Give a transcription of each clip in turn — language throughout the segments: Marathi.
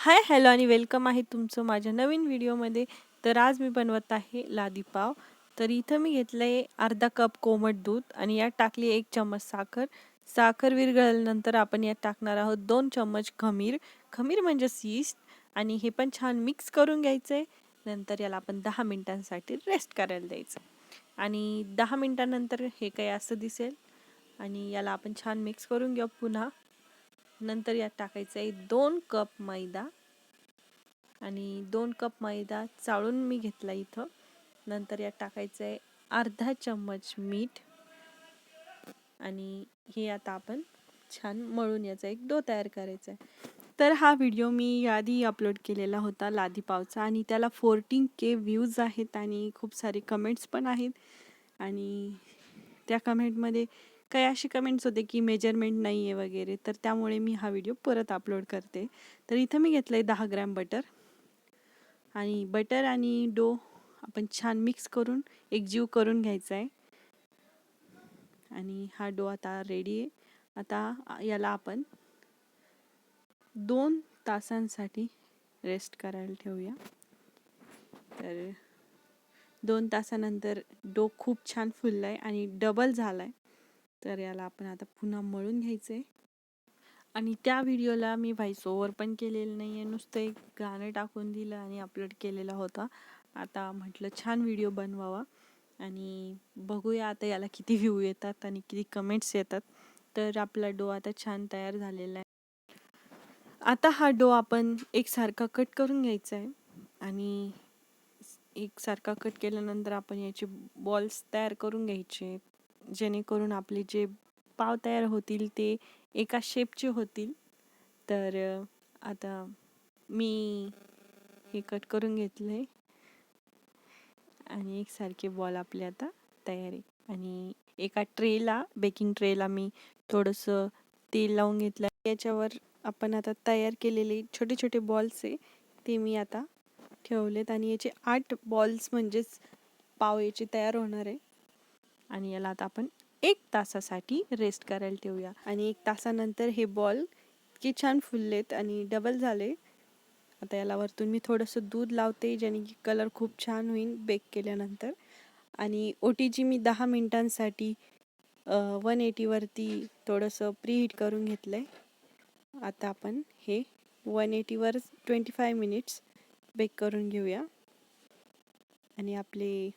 हाय हॅलो आणि वेलकम आहे तुमचं माझ्या नवीन व्हिडिओमध्ये. तर आज मी बनवत आहे लादी पाव. तर इथं मी घेतलं आहे अर्धा कप कोमट दूध आणि यात टाकली एक चम्मच साखर. साखर विरघळल्यानंतर आपण यात टाकणार आहोत दोन चम्मच खमीर. खमीर म्हणजे सीस्ट आणि हे पण छान मिक्स करून घ्यायचं आहे नंतर याला आपण दहा मिनिटांसाठी रेस्ट करायला द्यायचं. आणि दहा मिनिटांनंतर हे काही असं दिसेल. आणि याला आपण छान मिक्स करून घेऊ पुन्हा. नंतर यात टाकायचं आहे दोन कप मैदा आणि दोन कप मैदा चाळून मी घेतला इथं. नंतर यात टाकायचं आहे अर्धा चम्मच मीठ आणि हे आता आपण छान मळून याचा एक डो तयार करायचा आहे. तर हा व्हिडिओ मी याआधी अपलोड केलेला होता लादी पावचा आणि त्याला फोर्टीन के व्ह्यूज आहेत आणि खूप सारे कमेंट्स पण आहेत. आणि त्या कमेंटमध्ये काही असे कमेंट्स होते की मेजरमेंट नाही आहे वगैरे तर त्यामुळे मी हा व्हिडिओ परत अपलोड करते. तर इथं मी घेतलं आहे दहा ग्रॅम बटर आणि बटर आणि डो आपण छान मिक्स करून एकजीव करून घ्यायचा आहे आणि हा डो आता रेडी आहे. आता याला आपण दोन तासांसाठी रेस्ट करायला ठेवूया. तर दोन तासानंतर डो खूप छान फुलला आहे आणि डबल झाला आहे तर याला आपण आता पुन्हा मळून घ्यायचं आहे आणि त्या व्हिडिओला मी व्हॉइस ओव्हर पण केलेलं नाही आहे नुसतं एक गाणं टाकून दिलं आणि अपलोड केलेला होता. आता म्हटलं छान व्हिडिओ बनवावा. आणि बघूया आता याला किती व्ह्यू येतात आणि किती कमेंट्स येतात. तर आपला डो आता छान तयार झालेला आहे. आता हा डो आपण एकसारखा कट करून घ्यायचा आहे आणि एकसारखा कट केल्यानंतर आपण याचे बॉल्स तयार करून घ्यायचे. जेणेकरून आपले जे पाव तयार होतील ते एका शेपचे होतील. तर आता मी हे कट करून घेतलं आहे आणि एकसारखे बॉल आपले आता तयार आहे. आणि एका ट्रेला बेकिंग ट्रेला मी थोडंसं तेल लावून घेतलं याच्यावर आपण आता तयार केलेले छोटे छोटे बॉल्स आहे ते मी आता ठेवलेत. आणि याचे आठ बॉल्स म्हणजेच पाव याचे तयार होणार आहे. आणि याला आता आपण एक तासासाठी रेस्ट करायला ठेवूया. आणि एक तासानंतर हे बॉल इतके छान फुललेत आणि डबल झाले. आता याला वरतून मी थोडंसं दूध लावते ज्याने की कलर खूप छान होईल बेक केल्यानंतर. आणि ओ टी जी मी दहा मिनटांसाठी वन एटीवरती थोडंसं प्रीहीट करून घेतलं आहे आता आपण हे वन एटीवर ट्वेंटी फाय मिनिट्स बेक करून घेऊया. आणि आपले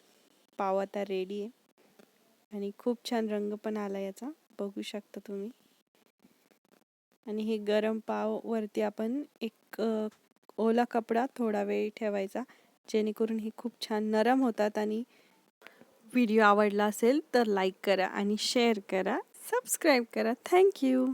पाव आता रेडी आहे. आणि खूप छान रंग पण आला याचा. बघू शकता तुम्ही. आणि हे गरम पाव वरती आपण एक ओला कपडा थोडा वेळ ठेवायचा. जेणेकरून हे खूप छान नरम होतात आणि व्हिडिओ आवडला असेल तर लाईक करा आणि शेअर करा. सबस्क्राईब करा. थँक्यू